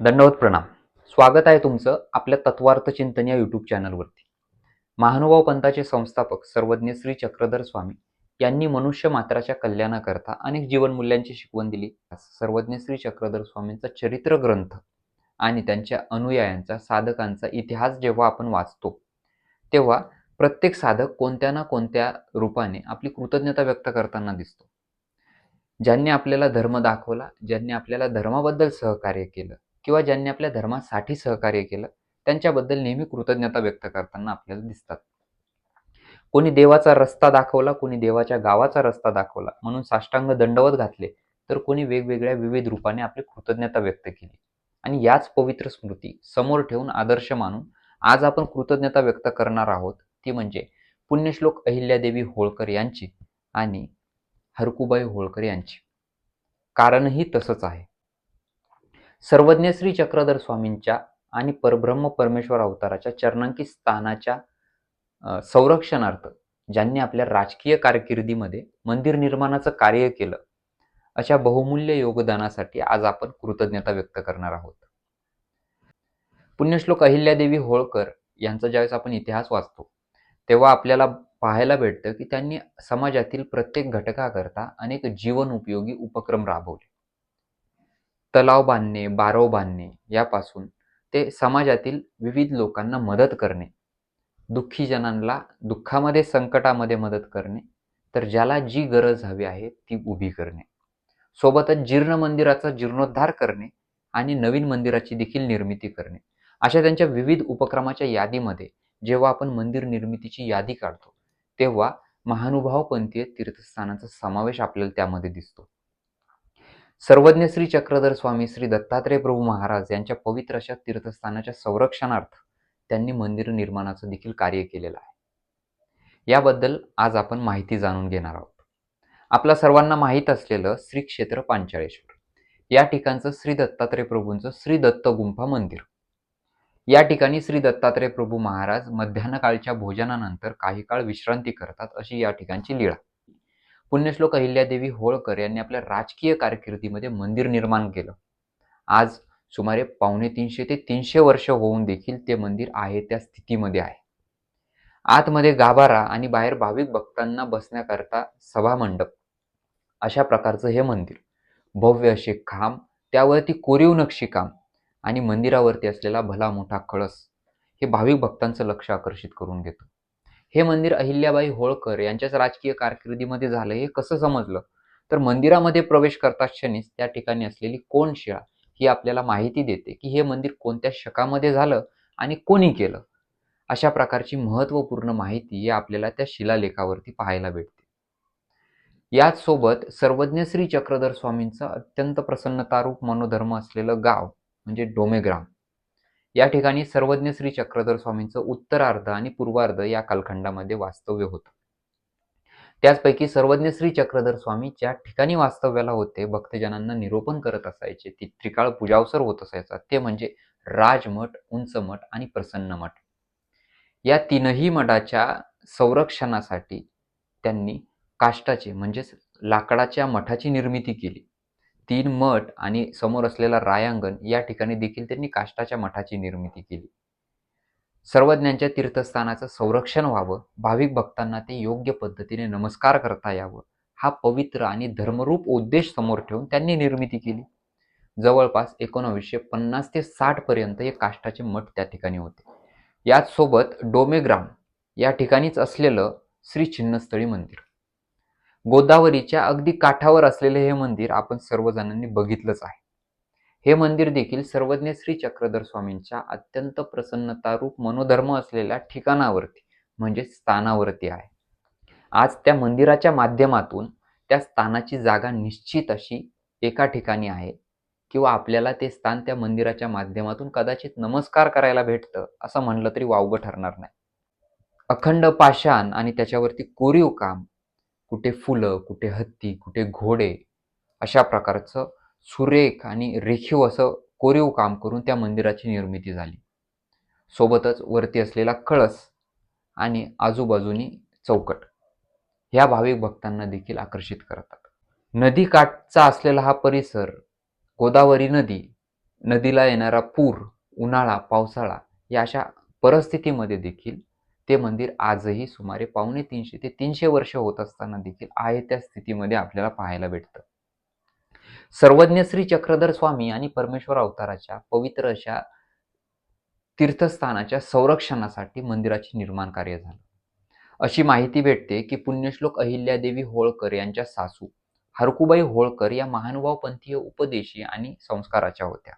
दंडवत प्रणाम. स्वागत आहे तुमचं आपल्या तत्वार्थ चिंतन या युट्यूब चॅनलवरती महानुभाव पंथाचे संस्थापक सर्वज्ञ श्री चक्रधर स्वामी यांनी मनुष्य मात्राच्या कल्याणाकरता अनेक जीवनमूल्यांची शिकवण दिली. सर्वज्ञ श्री चक्रधर स्वामींचा चरित्र ग्रंथ आणि त्यांच्या अनुयायांचा साधकांचा इतिहास जेव्हा आपण वाचतो तेव्हा प्रत्येक साधक कोणत्या ना कोणत्या रूपाने आपली कृतज्ञता व्यक्त करताना दिसतो. ज्यांनी आपल्याला धर्म दाखवला ज्यांनी आपल्याला धर्माबद्दल सहकार्य केलं किंवा ज्यांनी आपल्या धर्मासाठी सहकार्य केलं त्यांच्याबद्दल नेहमी कृतज्ञता व्यक्त करताना आपल्याला दिसतात. कोणी देवाचा रस्ता दाखवला कोणी देवाच्या गावाचा रस्ता दाखवला म्हणून साष्टांग दंडवत घातले तर कोणी वेगवेगळ्या विविध रूपाने आपली कृतज्ञता व्यक्त केली. आणि याच पवित्र स्मृती समोर ठेवून आदर्श मानून आज आपण कृतज्ञता व्यक्त करणार आहोत ती म्हणजे पुण्यश्लोक अहिल्यादेवी होळकर यांची आणि हरकुबाई होळकर यांची. कारणही तसंच आहे. सर्वज्ञ श्री चक्रधर स्वामींच्या आणि परब्रह्म परमेश्वर अवताराच्या चरणांकित स्थानाच्या संरक्षणार्थ ज्यांनी आपल्या राजकीय कारकिर्दीमध्ये मंदिर निर्माणाचं कार्य केलं अशा बहुमूल्य योगदानासाठी आज आपण कृतज्ञता व्यक्त करणार आहोत. पुण्यश्लोक अहिल्यादेवी होळकर यांचा ज्यावेळेस आपण इतिहास वाचतो तेव्हा आपल्याला पाहायला भेटतं की त्यांनी समाजातील प्रत्येक घटकाकरता अनेक जीवन उपयोगी उपक्रम राबवले. तलाव बांधणे बारव बांधणे यापासून ते समाजातील विविध लोकांना मदत करणे. दुःखी जणांना दुःखामध्ये संकटामध्ये मदत करणे. तर ज्याला जी गरज हवी आहे ती उभी करणे. सोबतच जीर्ण मंदिराचा जीर्णोद्धार करणे आणि नवीन मंदिराची देखील निर्मिती करणे. अशा त्यांच्या विविध उपक्रमाच्या यादीमध्ये जेव्हा आपण मंदिर निर्मितीची यादी काढतो तेव्हा महानुभावपंथीय तीर्थस्थानांचा समावेश आपल्याला त्यामध्ये दिसतो. सर्वज्ञ श्री चक्रधर स्वामी श्री दत्तात्रय प्रभू महाराज यांच्या पवित्र अशा तीर्थस्थानाच्या संरक्षणार्थ त्यांनी मंदिर निर्माणाचं देखील कार्य केलेलं आहे. याबद्दल आज आपण माहिती जाणून घेणार आहोत. आपल्या सर्वांना माहीत असलेलं श्री क्षेत्र पांचाळेश्वर. या ठिकाणचं श्री दत्तात्रय प्रभूंचं श्री दत्त गुंफा मंदिर. या ठिकाणी श्री दत्तात्रय प्रभू महाराज मध्यान्ह काळच्या भोजनानंतर काही काळ विश्रांती करतात अशी या ठिकाणची लीळा. पुण्यश्लोक अहिल्यादेवी होळकर यांनी आपल्या राजकीय कारकिर्दीमध्ये मंदिर निर्माण केलं. आज सुमारे पावणे तीनशे ते तीनशे वर्ष होऊन देखील ते मंदिर आहे त्या स्थितीमध्ये आहे. आतमध्ये गाभारा आणि बाहेर भाविक भक्तांना बसण्याकरता सभामंडप अशा प्रकारचं हे मंदिर. भव्य असे खांब त्यावरती कोरीव नक्षीकाम आणि मंदिरावरती असलेला भला मोठा कळस हे भाविक भक्तांचं लक्ष आकर्षित करून घेतं. हे मंदिर अहिल्याबाई होळकर यांच्याच राजकीय कारकिर्दीमध्ये झालं हे कसं समजलं? तर मंदिरामध्ये प्रवेश करता क्षणीच त्या ठिकाणी असलेली कोण शिळा ही आपल्याला माहिती देते की हे मंदिर कोणत्या शकामध्ये झालं आणि कोणी केलं? अशा प्रकारची महत्त्वपूर्ण माहिती या आपल्याला त्या शिलालेखावरती पाहायला भेटते. याच सोबत सर्वज्ञ श्री चक्रधर स्वामींचं अत्यंत प्रसन्नतारूप मनोधर्म असलेलं गाव म्हणजे डोमेग्राम या ठिकाणी सर्वज्ञ श्री चक्रधर स्वामींचं उत्तरार्ध आणि पूर्वार्ध या कालखंडामध्ये वास्तव्य होतं. त्याचपैकी सर्वज्ञ श्री चक्रधर स्वामी ज्या ठिकाणी वास्तव्याला होते भक्तजनांना निरोपण करत असायचे ती त्रिकाळ पूजावसर होत असायचा ते म्हणजे राजमठ उंच मठ आणि प्रसन्न मठ. या तीनही मठाच्या संरक्षणासाठी त्यांनी काष्टाचे म्हणजेच लाकडाच्या मठाची निर्मिती केली. तीन मठ आणि समोर असलेला रायांगण या ठिकाणी देखील त्यांनी काष्टाच्या मठाची निर्मिती केली. सर्वज्ञांच्या तीर्थस्थानाचं संरक्षण व्हावं भाविक भक्तांना ते योग्य पद्धतीने नमस्कार करता यावं हा पवित्र आणि धर्मरूप उद्देश समोर ठेवून त्यांनी निर्मिती केली. जवळपास एकोणावीसशे पन्नास ते साठ पर्यंत हे काष्टाचे मठ त्या ठिकाणी होते. याचसोबत डोमेग्राम या ठिकाणीच असलेलं श्री छिन्नस्थळी मंदिर. गोदावरीच्या अगदी काठावर असलेले हे मंदिर आपण सर्वजणांनी बघितलंच आहे. हे मंदिर देखील सर्वज्ञ श्री चक्रधर स्वामींच्या अत्यंत प्रसन्नतारूप मनोधर्म असलेल्या ठिकाणावरती म्हणजे स्थानावरती आहे. आज त्या मंदिराच्या माध्यमातून त्या स्थानाची जागा निश्चित अशी एका ठिकाणी आहे किंवा आपल्याला ते स्थान त्या मंदिराच्या माध्यमातून कदाचित नमस्कार करायला भेटतं असं म्हणलं तरी वावगं ठरणार नाही. अखंड पाषाण आणि त्याच्यावरती कोरीव काम कुठे फुलं कुठे हत्ती कुठे घोडे अशा प्रकारचं सुरेख आणि रेखीव असं कोरीव काम करून त्या मंदिराची निर्मिती झाली. सोबतच वरती असलेला कळस आणि आजूबाजूनी चौकट ह्या भाविक भक्तांना देखील आकर्षित करतात. नदीकाठचा असलेला हा परिसर गोदावरी नदी नदीला येणारा पूर उन्हाळा पावसाळा या अशा परिस्थितीमध्ये देखील ते मंदिर आजही सुमारे पावणे तीनशे ते तीनशे वर्ष होत असताना देखील आहे त्या स्थितीमध्ये आपल्याला पाहायला भेटतं. सर्वज्ञ श्री चक्रधर स्वामी आणि परमेश्वर अवताराच्या पवित्र अशा तीर्थस्थानाच्या संरक्षणासाठी मंदिराचे निर्माण कार्य झालं. अशी माहिती भेटते की पुण्यश्लोक अहिल्यादेवी होळकर यांच्या सासू हरकुबाई होळकर या महानुभावपंथीय उपदेशी आणि संस्काराच्या होत्या.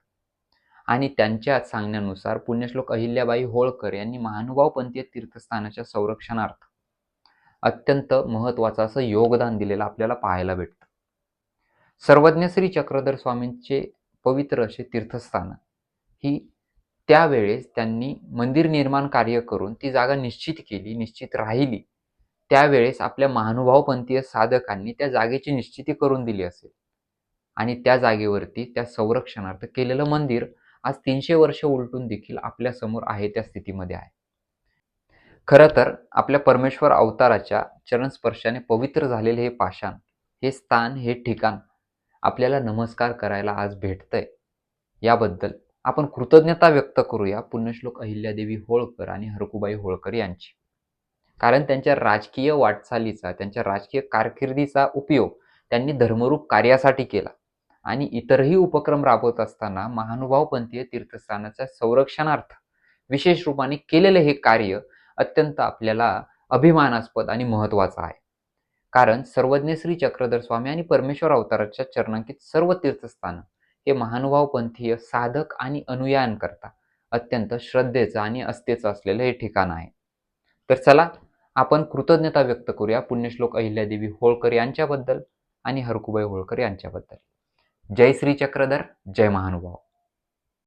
आणि त्यांच्या सांगण्यानुसार पुण्यश्लोक अहिल्याबाई होळकर यांनी महानुभावपंथीय तीर्थस्थानाच्या संरक्षणार्थ अत्यंत महत्वाचं असं योगदान दिलेलं आपल्याला पाहायला भेटतं. सर्वज्ञ श्री चक्रधर स्वामींचे पवित्र असे तीर्थस्थान ही त्यावेळेस त्यांनी मंदिर निर्माण कार्य करून ती जागा निश्चित केली निश्चित राहिली. त्यावेळेस आपल्या महानुभावपंथीय साधकांनी त्या जागेची निश्चिती करून दिली असेल. आणि त्या जागेवरती त्या संरक्षणार्थ केलेलं मंदिर आज तीनशे वर्ष उलटून देखील आपल्यासमोर आहे त्या स्थितीमध्ये आहे. खरं तर आपल्या परमेश्वर अवताराच्या चरणस्पर्शाने पवित्र झालेले हे पाषाण हे स्थान हे ठिकाण आपल्याला नमस्कार करायला आज भेटतंय. याबद्दल आपण कृतज्ञता व्यक्त करूया पुण्यश्लोक अहिल्यादेवी होळकर आणि हरकुबाई होळकर यांची. कारण त्यांच्या राजकीय वाटचालीचा त्यांच्या राजकीय कारकिर्दीचा उपयोग त्यांनी धर्मरूप कार्यासाठी केला. आणि इतरही उपक्रम राबवत असताना महानुभावपंथीय तीर्थस्थानाच्या संरक्षणार्थ विशेष रूपाने केलेले हे कार्य अत्यंत आपल्याला अभिमानास्पद आणि महत्वाचं आहे. कारण सर्वज्ञ श्री चक्रधर स्वामी आणि परमेश्वर अवताराच्या चरणांकित सर्व तीर्थस्थानं हे महानुभावपंथीय साधक आणि अनुयायांकरता अत्यंत श्रद्धेचं आणि अस्तेचं असलेलं हे ठिकाण आहे. तर चला आपण कृतज्ञता व्यक्त करूया. पुण्यश्लोक अहिल्यादेवी होळकर यांच्याबद्दल आणि हरकुबाई होळकर यांच्याबद्दल. जय श्री चक्रधर जय महानुभाव.